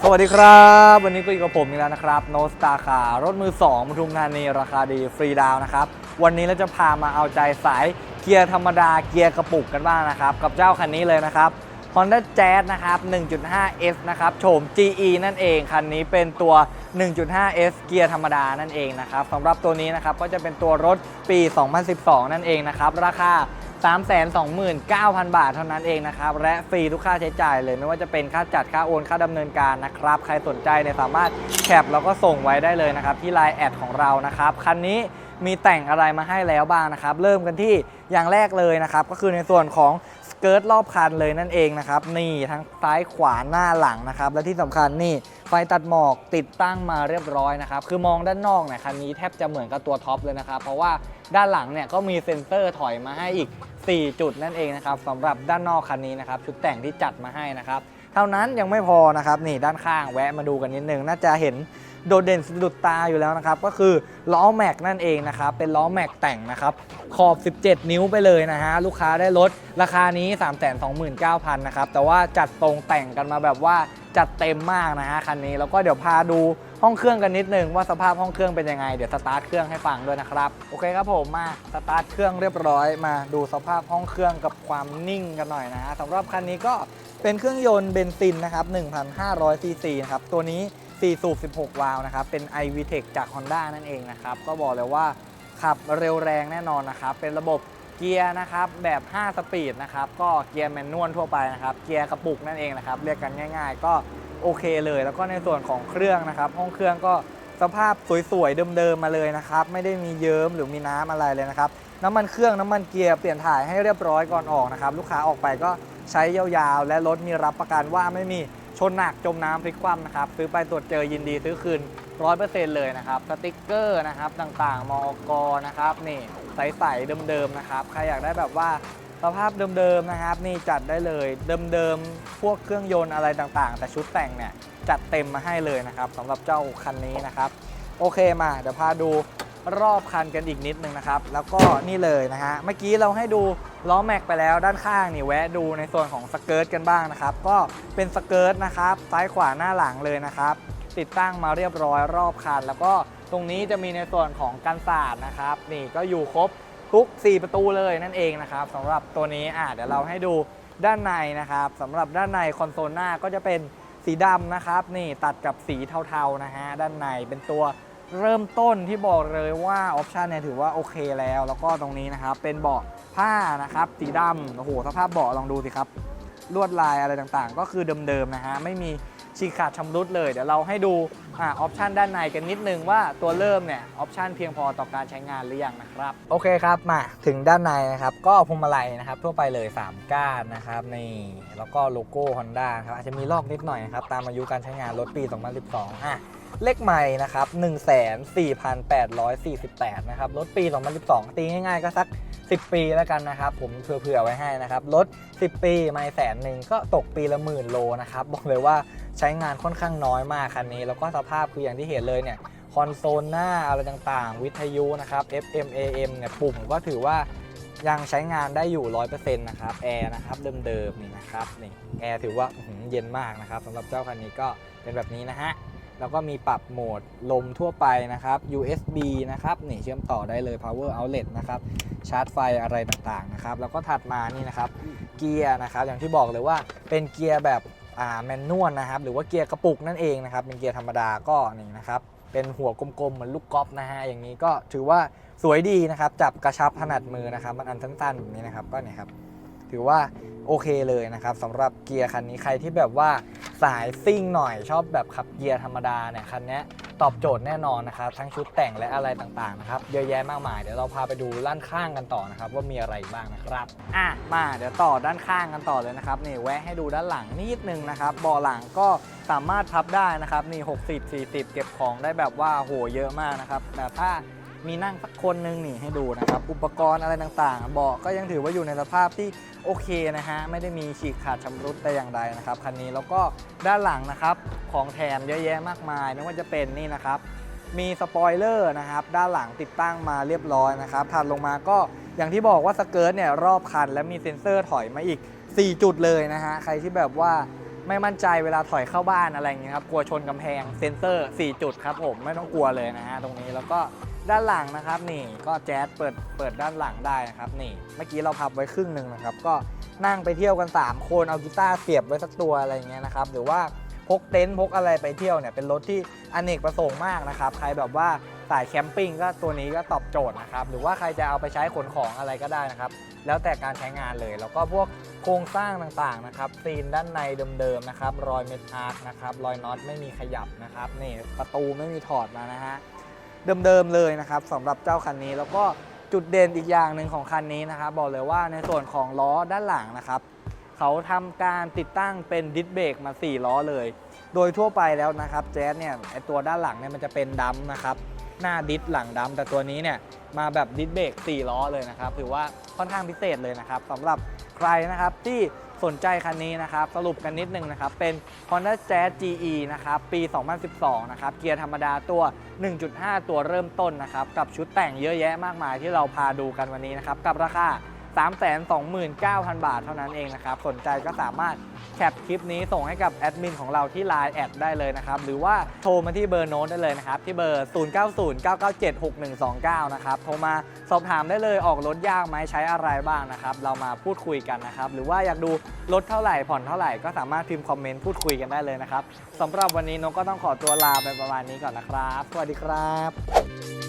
สวัสดีครับ วันนี้ก็อยู่กับผมอีกแล้วนะครับ โนสตาคารถมือ2ปทุมธานีราคาดีฟรีดาวน์นะครับ วันนี้เราจะพามาเอาใจสายเกียร์ธรรมดาเกียร์กระปุกกันบ้างนะครับ กับเจ้าคันนี้เลยนะครับ Honda Jazz นะครับ 1.5S นะครับโฉม GE นั่นเอง คันนี้เป็นตัว 1.5S เกียร์ธรรมดานั่นเองนะครับสำหรับตัวนี้นะครับก็จะเป็นตัวรถปี 2012 นั่นเองนะครับราคา 329,000 บาทเท่านั้นเองนะครับ และฟรีทุกค่าใช้จ่ายเลยไม่ว่าจะเป็นค่าจัดค่าโอนค่าดำเนินการนะครับ ใครสนใจเนี่ยสามารถแคปแล้วก็ส่งไว้ได้เลยนะครับ ที่ Line แอดของเรานะครับคันนี้มีแต่งอะไรมาให้แล้วบ้างนะครับ เริ่มกันที่อย่างแรกเลยนะครับ ก็คือในส่วนของสเกิร์ตรอบคันเลยนั่นเองนะครับ นี่ทั้งซ้ายขวาหน้าหลังนะครับ และที่สำคัญนี่ไฟตัดหมอกติดตั้งมาเรียบร้อยนะครับ คือมองด้านนอกเนี่ยคันนี้แทบจะเหมือนกับตัวท็อปเลยนะครับ เพราะว่าด้านหลังเนี่ยก็มีเซ็นเซอร์ถอยมาให้อีก 4 จุดนั่นเองนะครับสำหรับด้านนอกคันนี้นะครับชุดแต่งที่จัดมาให้นะครับเท่านั้นยังไม่พอนะครับนี่ด้านข้างแวะมาดูกันนิดนึงน่าจะเห็นโดดเด่นสะดุดตาอยู่แล้วนะครับ ก็คือล้อแม็กนั่นเองนะครับ เป็นล้อแม็กแต่งนะครับ ขอบ 17 นิ้วไปเลยนะฮะ ลูกค้าได้ลดราคานี้ 329,000 นะครับ แต่ว่าจัดตรงแต่งกันมาแบบว่า จัดเต็มมากนะฮะคันนี้แล้วก็เดี๋ยวพาดูห้องเครื่องกันนิดนึงว่าสภาพห้องเครื่องเป็นยังไงเดี๋ยวสตาร์ทเครื่องให้ฟังด้วยนะครับโอเคครับผมมาสตาร์ทเครื่องเรียบร้อยมาดูสภาพห้องเครื่องกับความนิ่งกันหน่อยนะฮะสำหรับคันนี้ก็เป็นเครื่องยนต์เบนซินนะครับ1,500ซีซีนะครับตัวนี้4สูบ16 วาล์วนะครับ เป็น iVTEC จาก Honda นั่นเองนะครับ ก็บอกเลยว่าขับเร็วแรงแน่นอนนะครับ เป็นระบบ เกียร์นะครับแบบ 5 สปีดนะครับก็เกียร์แมนนวลทั่วไปนะครับเกียร์กระปุกนั่นเองนะครับเรียกกันง่าย ๆ ก็โอเคเลย แล้วก็ในส่วนของเครื่องนะครับ ห้องเครื่องก็สภาพสวยๆเดิมๆมาเลยนะครับ ไม่ได้มีเยิ้มหรือมีน้ำอะไรเลยนะครับน้ำมันเครื่องน้ำมันเกียร์เปลี่ยนถ่ายให้เรียบร้อยก่อนออกนะครับลูกค้าออกไปก็ใช้ยาวๆ และรถมีรับประกันว่าไม่มีชนหนักจมน้ำพลิกคว่ำนะครับซื้อไปตรวจเจอยินดีซื้อคืน 100%เลยนะครับสติกเกอร์นะครับต่างๆมอกนะครับนี่ใสๆเดิมๆนะครับใครอยากได้แบบว่าสภาพเดิมๆนะครับ นี่จัดได้เลยเดิมๆพวกเครื่องยนต์อะไรต่างๆ แต่ชุดแต่งเนี่ยจัดเต็มมาให้เลยนะครับสำหรับเจ้าคันนี้นะครับ โอเคมาเดี๋ยวพาดูรอบคันกันอีกนิดนึงนะครับ แล้วก็นี่เลยนะฮะเมื่อกี้เราให้ดูล้อแม็กไปแล้วด้านข้างนี่แวะดูในส่วนของสเกิร์ตกันบ้างนะครับ ก็เป็นสเกิร์ตนะครับซ้ายขวาหน้าหลังเลยนะครับ ติดตั้งมาเรียบร้อยรอบคัน แล้วก็ตรงนี้จะมีในส่วนของกันศาสตร์นะครับ นี่ก็อยู่ครบทุก 4 ประตูเลยนั่นเองนะครับสำหรับตัวนี้อะเดี๋ยวเราให้ดูด้านในนะครับสำหรับด้านในคอนโซลหน้าก็จะเป็นสีดำนะครับ นี่ตัดกับสีเทาๆนะฮะด้านในเป็นตัวเริ่มต้นที่บอกเลยว่าออปชันเนี่ยถือว่าโอเคแล้ว แล้วก็ตรงนี้นะครับเป็นเบาะผ้านะครับ สีดำโอ้โหสภาพเบาะลองดูสิครับลวดลายอะไรต่างๆ ก็คือเดิมๆนะฮะไม่มี ฉีกขาดชำรุดเลย เดี๋ยวเราให้ดูอ่าออปชันด้านในกันนิดนึงว่าตัวเริ่มเนี่ยออปชันเพียงพอต่อการใช้งานหรือยังนะครับ โอเคครับมาถึงด้านในนะครับ ก็พวงมาลัยนะครับ ทั่วไปเลย 3 ก้านนะครับนี่แล้วก็โลโก้ Honda ครับอาจจะมีลอกนิดหน่อยนะครับตามอายุการใช้งานรถปี 2012อะเลขใหม่นะครับ 1 4,848 นะครับรถปี 2012 ตีง่ายๆก็สัก 10 ปีแล้วกันนะครับ ผมเผื่อๆไว้ให้นะครับรถ10 ปีไม่แสนหนึ่งก็ตกปีละหมื่นโลนะครับบอกเลยว่าใช้งานค่อนข้างน้อยมากคันนี้ แล้วก็สภาพคืออย่างที่เห็นเลยเนี่ยคอนโซลหน้าอะไรต่างๆ วิทยุนะครับ FM AM เนี่ยปุ่มก็ถือว่ายังใช้งานได้อยู่ 100%นะครับแอร์นะครับเดิมๆนี่นะครับนี่แอร์ถือว่าเย็นมากนะครับสำหรับเจ้าคันนี้ก็เป็นแบบนี้นะฮะ แล้วก็มีปรับโหมดลมทั่วไปนะครับ USB นะครับนี่เชื่อมต่อได้เลย power outlet นะครับ ชาร์จไฟอะไรต่างๆนะครับ แล้วก็ถัดมานี่นะครับ เกียร์นะครับ อย่างที่บอกเลยว่าเป็นเกียร์แบบแมนนวลนะครับ หรือว่าเกียร์กระปุกนั่นเองนะครับ เป็นเกียร์ธรรมดาก็นี่นะครับ เป็นหัวกลมๆ เหมือนลูกกอล์ฟนะฮะ อย่างนี้ก็ถือว่าสวยดีนะครับ จับกระชับถนัดมือนะครับ มันอันสั้นๆแบบนี้นะครับ ก็เนี่ยครับ ถือว่าโอเคเลยนะครับสำหรับเกียร์คันนี้ใครที่แบบว่า สายซิ่งหน่อยชอบแบบขับเกียร์ธรรมดาเนี่ยคันนี้ตอบโจทย์แน่นอนนะครับ ทั้งชุดแต่งและอะไรต่างๆนะครับเยอะแยะมากมายเดี๋ยวเราพาไปดูด้านข้างกันต่อนะครับ ว่ามีอะไรบ้างนะครับอะมาเดี๋ยวต่อด้านข้างกันต่อเลยนะครับนี่แวะให้ดูด้านหลังนิดนึงนะครับเบาะหลังก็สามารถพับได้นะครับนี่60 40 เก็บของได้แบบว่าโหเยอะมากนะครับแต่ถ้า มีนั่งสักคนหนึงนี่ให้ดูนะครับ อุปกรณ์อะไรต่างๆ เบาะก็ยังถือว่าอยู่ในสภาพที่โอเคนะฮะ ไม่ได้มีฉีกขาดชำรุดแต่อย่างใดนะครับคันนี้แล้วก็ด้านหลังนะครับของแถมเยอะแยะมากมายไม่ว่าจะเป็นนี่นะครับ มีสปอยเลอร์นะครับด้านหลังติดตั้งมาเรียบร้อยนะครับถัดลงมาก็อย่างที่บอกว่าสเกิร์ตเนี่ยรอบคัน และมีเซ็นเซอร์ถอยมาอีก 4 จุดเลยนะฮะใครที่แบบว่าไม่มั่นใจเวลาถอยเข้าบ้านอะไรอย่างเงี้ยครับ กลัวชนกำแพงเซ็นเซอร์ 4 จุดครับผม ไม่ต้องกลัวเลยนะฮะตรงนี้แล้วก็ ด้านหลังนะครับนี่ก็แจ๊สเปิดเปิดด้านหลังได้นะครับนี่เมื่อกี้เราพับไว้ครึ่งหนึ่งนะครับ ก็นั่งไปเที่ยวกัน 3 คนเอากีตาร์เสียบไว้สักตัวอะไรเงี้ยนะครับหรือว่าพกเต็นท์พกอะไรไปเที่ยวเนี่ยเป็นรถที่อเนกประสงค์มากนะครับใครแบบว่าสายแคมปิ้งก็ตัวนี้ก็ตอบโจทย์นะครับหรือว่าใครจะเอาไปใช้ขนของอะไรก็ได้นะครับ แล้วแต่การใช้งานเลย แล้วก็พวกโครงสร้างต่างๆนะครับซีนด้านในเดิมๆนะครับรอยเมทอาร์คนะครับรอยน็อตไม่มีขยับนะครับนี่ประตูไม่มีถอดมานะฮะ เดิมๆเลยนะครับสำหรับเจ้าคันนี้ แล้วก็จุดเด่นอีกอย่างหนึ่งของคันนี้นะครับบอกเลยว่าในส่วนของล้อด้านหลังนะครับเขาทำการติดตั้งเป็นดิสเบรกมา 4 ล้อเลย โดยทั่วไปแล้วนะครับแจ๊สเนี่ยไอตัวด้านหลังเนี่ยมันจะเป็นดัมนะครับหน้าดิสหลังดัมแต่ตัวนี้เนี่ยมาแบบดิสเบรก4ล้อเลยนะครับถือว่าค่อนข้างพิเศษเลยนะครับสำหรับใครนะครับที่ สนใจคันนี้นะครับ สรุปกันนิดนึงนะครับ เป็น Honda Jazz GE นะครับ ปี 2012 นะครับ เกียร์ธรรมดาตัว 1.5 ตัวเริ่มต้นนะครับ กับชุดแต่งเยอะแยะมากมายที่เราพาดูกันวันนี้นะครับ กับราคา 329,000 บาทเท่านั้นเองนะครับ สนใจก็สามารถแคปคลิปนี้ส่งให้กับแอดมินของเราที่ Line แอดได้เลยนะครับ หรือว่าโทรมาที่เบอร์โน้ตได้เลยนะครับ ที่เบอร์ 0909976129 นะครับ โทรมาสอบถามได้เลยออกรถยากไหมใช้อะไรบ้างนะครับ เรามาพูดคุยกันนะครับ หรือว่าอยากดูรถเท่าไหร่ผ่อนเท่าไหร่ก็สามารถพิมพ์คอมเมนต์พูดคุยกันได้เลยนะครับสำหรับวันนี้นกก็ต้องขอตัวลาไปประมาณนี้ก่อนนะครับ สวัสดีครับ